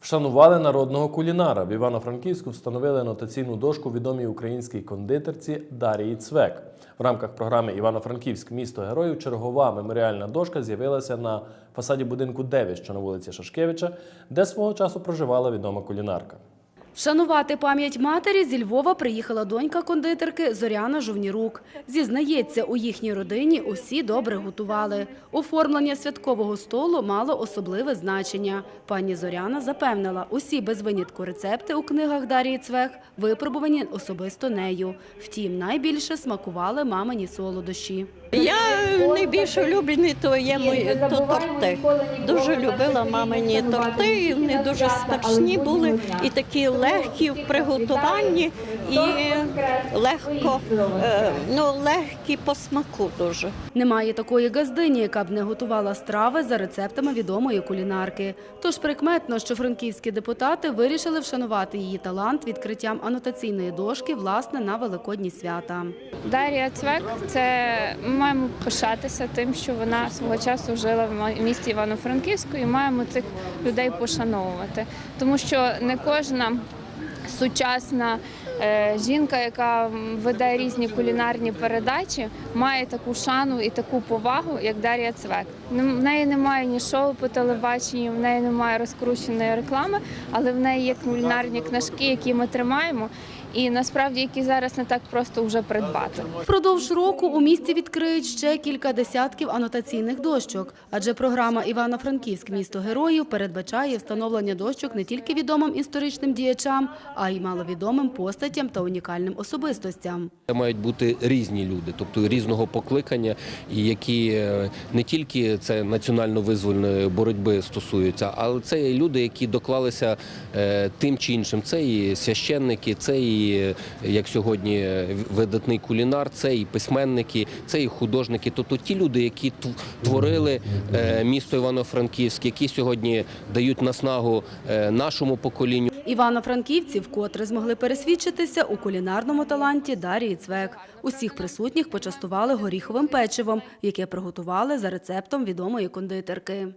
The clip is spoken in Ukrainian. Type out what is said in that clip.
Вшанували народного кулінара. В Івано-Франківську встановили анотаційну дошку відомій українській кондитерці Дарії Цвек. В рамках програми Івано-Франківськ місто героїв чергова меморіальна дошка з'явилася на фасаді будинку 9, що на вулиці Шашкевича, де свого часу проживала відома кулінарка. Вшанувати пам'ять матері зі Львова приїхала донька кондитерки Зоряна Жовнірук. Зізнається, у їхній родині усі добре готували. Оформлення святкового столу мало особливе значення. Пані Зоряна запевнила, усі без винятку рецепти у книгах Дарії Цвех випробувані особисто нею. Втім, найбільше смакували мамині солодощі. Я найбільше улюблені то є мої то торти. Дуже любила мамині торти. Вони дуже смачні були і такі легкі в приготуванні, і легко е, ну легкі по смаку дуже. Немає такої газдині, яка б не готувала страви за рецептами відомої кулінарки. Тож прикметно, що франківські депутати вирішили вшанувати її талант відкриттям анотаційної дошки власне на великодні свята. Дар'я Цвек це ми маємо пишатися тим, що вона свого часу жила в місті Івано-Франківську, і маємо цих людей пошановувати, тому що не кожна. Сучасна е, жінка, яка веде різні кулінарні передачі, має таку шану і таку повагу, як Дар'я Цвек. Нем- В неї немає ні шоу по телебаченню, в неї немає розкрученої реклами, але в неї є кулінарні книжки, які ми тримаємо, і насправді які зараз не так просто вже придбати. Впродовж року у місті відкриють ще кілька десятків анотаційних дощок, адже програма Івано-Франківськ місто героїв передбачає встановлення дощок не тільки відомим історичним діячам, а й маловідомим постатям та унікальним особистостям. Це мають бути різні люди, тобто різного покликання, і які е, не тільки це національно-визвольної боротьби стосуються, але це і люди, які доклалися е, тим чи іншим. Це і священники, це і як сьогодні видатний кулінар, це і письменники, це і художники. Тобто ті люди, які тв- творили е, місто Івано-Франківськ, які сьогодні дають наснагу е, нашому поколінню. Івано-франківці вкотре змогли пересвідчитися у кулінарному таланті Дарії Цвек. Усіх присутніх почастували горіховим печивом, яке приготували за рецептом відомої кондитерки.